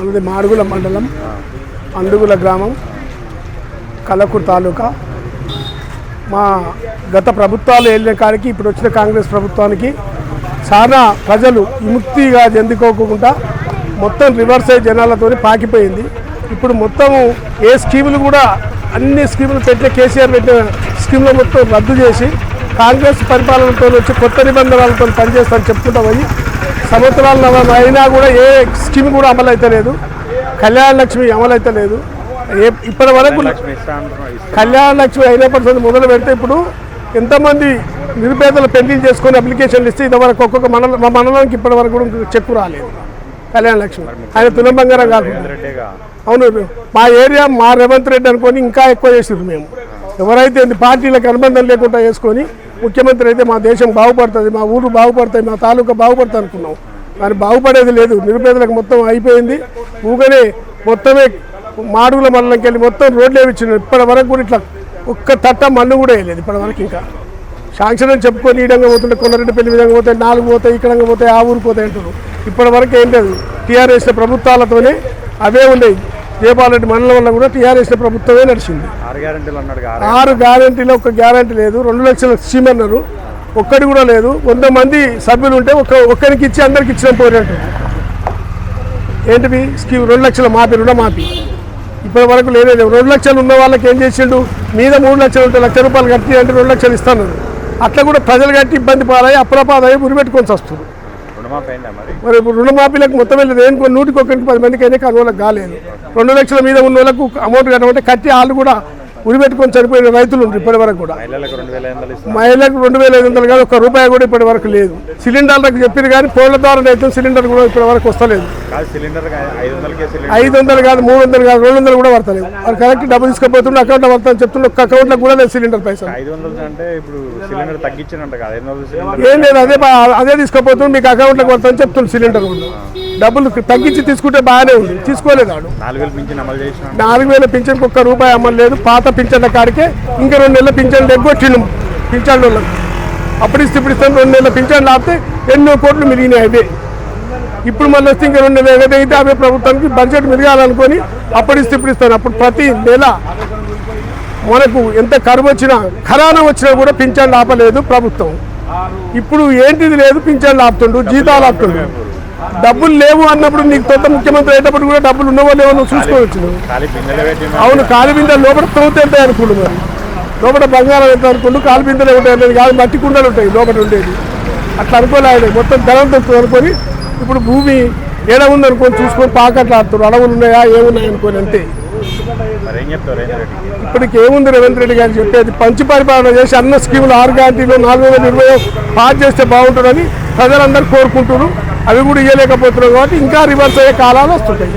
మనది మాడుగుల మండలం అండుగుల గ్రామం కలకూరు తాలూకా. మా గత ప్రభుత్వాలు వెళ్ళిన కాడికి ఇప్పుడు వచ్చిన కాంగ్రెస్ ప్రభుత్వానికి చాలా ప్రజలు విముక్తిగా చెందుకోకుండా మొత్తం రివర్స్ అయ్యి జనాలతో పాకిపోయింది. ఇప్పుడు మొత్తం ఏ స్కీములు కూడా అన్ని స్కీములు పెట్టిన కేసీఆర్ పెట్టిన స్కీములు మొత్తం రద్దు చేసి కాంగ్రెస్ పరిపాలనతో వచ్చి కొత్త నిబంధనలతో పనిచేస్తారని చెప్పుకుంటా పోయి సంవత్సరాల అయినా కూడా ఏ స్కీమ్ కూడా అమలు అయితే లేదు. కళ్యాణ లక్ష్మి అమలు అయితే లేదు. ఏ ఇప్పటి వరకు. కళ్యాణ లక్ష్మి అయినప్పటి నుంచి మొదలు పెడితే ఇప్పుడు ఎంతమంది నిరుపేదల పెళ్ళిళ్ళు చేసుకొని అప్లికేషన్లు ఇస్తే ఇంతవరకు ఒక్కొక్క మండలం మా మండలానికి ఇప్పటి వరకు కూడా చెక్కు రాలేదు. కళ్యాణ లక్ష్మి. ఆయన తులం బంగారం కాకుండా. అవును మా ఏరియా మా రేవంత్ రెడ్డి అనుకొని ఇంకా ఎక్కువ చేసిర్రు మేము. ఎవరైతే పార్టీలకు అనుబంధం లేకుండా చేసుకొని ముఖ్యమంత్రి అయితే మా దేశం బాగుపడుతుంది మా ఊరు బాగుపడుతుంది మా తాలూకా బాగుపడుతుంది అనుకున్నాం. కానీ బాగుపడేది లేదు. నిరుపేదలకు మొత్తం అయిపోయింది. ఊగనే మొత్తమే మాడుగుల మండలంకి వెళ్ళి మొత్తం రోడ్లు వేయించిన ఇప్పటి వరకు కూడా ఇట్లా ఒక్క తట్ట మన్ను కూడా వేయలేదు ఇప్పటి వరకు ఇంకా. శాంక్షన్ అని చెప్పుకొని ఈ విధంగా పోతుంటే కొన్నారెడ్డి పెళ్ళి విధంగా పోతాయి నాలుగు పోతాయి ఇక్కడ పోతాయి ఆ ఊరు పోతాయి అంటారు ఇప్పటి వరకు ఏం లేదు. టీఆర్ఎస్ ప్రభుత్వాలతోనే అవే ఉన్నాయి. జయపాల్ మండలం వల్ల కూడా టీఆర్ఎస్ ప్రభుత్వమే నడిచింది. ఆరు గ్యారెంటీలు ఒక గ్యారంటీ లేదు రెండు లక్షల స్కీమ్ అన్నారు. ఒక్కటి కూడా లేదు. వంద మంది సభ్యులు ఉంటే ఒక ఒక్కరికి ఇచ్చి అందరికి ఇచ్చిన పోయినట్టు. ఏంటివి స్కీమ్ రెండు లక్షల మాపి రుణమాఫీ ఇప్పటి వరకు లేదే. రెండు లక్షలు ఉన్న వాళ్ళకి ఏం చేసిండు? మీద మూడు లక్షలు ఉంటే లక్ష రూపాయలు కట్టి అంటే రెండు లక్షలు ఇస్తాను అట్లా కూడా ప్రజలు కట్టి ఇబ్బంది పాలయ్యి అప్రపాదయ్యి ఉరిపెట్టుకొని వస్తుంది మరి? ఇప్పుడు రుణమాఫీలకు మొత్తం వెళ్ళదు ఏం నూటికి ఒకరికి పది మందికి అయితే కనుగోలకు కాలేదు. రెండు లక్షల మీద ఉన్న వాళ్ళకు అమౌంట్ కట్టమంటే కట్టి వాళ్ళు కూడా ఉరిపెట్టుకొని చనిపోయిన రైతులు ఉన్నారు ఇప్పటి వరకు కూడా. మహిళలకు రెండు వేల ఐదు వందలు కాదు ఒక్క రూపాయి కూడా ఇప్పటి వరకు లేదు. సిలిండర్లకు చెప్పారు కానీ ఫోన్ల ద్వారా అయితే సిలిండర్ కూడా ఇప్పటి వరకు వస్తలేదు. ఐదు వందలు కాదు మూడు వందలు కాదు రెండు వందలు కూడా పడతలేదు వాళ్ళు కరెక్ట్ డబ్బు తీసుకుపోతుండే అకౌంట్లో పడతాను చెప్తుండే ఒక్క అకౌంట్లో కూడా లేదు సిలిండర్ పైసలు. ఏం లేదు అదే అదే తీసుకుపోతుంది మీకు అకౌంట్లోకి పడతాను చెప్తుంది సిలిండర్ కూడా. డబ్బులు తగ్గించి తీసుకుంటే బాగానే ఉంది. తీసుకోలేదు వాడు నాలుగు వేలు పింఛన్ పింఛన్కి ఒక్క రూపాయి అమ్మలు లేదు. పాత పింఛన్ల కాడికే ఇంకా రెండు నెలల పింఛన్లు ఎగ్గొట్టిండు పింఛన్లు. అప్పుడు ఇస్తే ఇప్పుడు ఇస్తాను రెండు నెలల పింఛన్లు ఆపితే ఎన్నో కోట్లు మిగిలినాయి అవే. ఇప్పుడు మళ్ళీ వస్తే ఇంకా రెండు నెలలు ఎగదైతే అవే ప్రభుత్వానికి బడ్జెట్ మిరగాలనుకొని అప్పుడు ఇస్తే ఇప్పుడు ఇస్తాను. అప్పుడు ప్రతి నెల మనకు ఎంత కరువు వచ్చినా కరోనా వచ్చినా కూడా పింఛన్లు ఆపలేదు ప్రభుత్వం. ఇప్పుడు ఏంటిది లేదు పింఛన్లు ఆపుతుండు జీతాలు ఆపుతుండు. డబ్బులు లేవు అన్నప్పుడు నీకు కొత్త ముఖ్యమంత్రి అయ్యేటప్పుడు కూడా డబ్బులు ఉన్నవో లేవో నువ్వు చూసుకోవచ్చు. అవును కాలు బిందె లోపల తవ్వుతూ ఉంటాయి అనుకుంటు మరి. లోపల బంగారం ఎంత అనుకుంటూ కాలు బిందెలు ఉంటాయి అనేది కాదు మట్టి కుండలు ఉంటాయి లోపల ఉండేది అట్లా అనుకోలే ఆయన మొత్తం ధనం తక్కువ అనుకొని ఇప్పుడు భూమి ఏడ ఉంది అనుకొని చూసుకొని పాకట్లు ఆడుతున్నారు. అడవులు ఉన్నాయా ఏమున్నాయి అనుకొని అంతే. ఇప్పటికి ఏముంది రేవంత్ రెడ్డి గారు చెప్పేది? పంచి పరిపాలన చేసి అన్న స్కీములు ఆరు గ్యారంటీలు నాలుగు వేల ఇరవై పాస్ చేస్తే బాగుంటుందని ప్రజలందరూ కోరుకుంటున్నారు. అవి కూడా ఇవ్వలేకపోతున్నారు కాబట్టి ఇంకా రివర్స్ అయ్యే కాలాలు వస్తుంటాయి.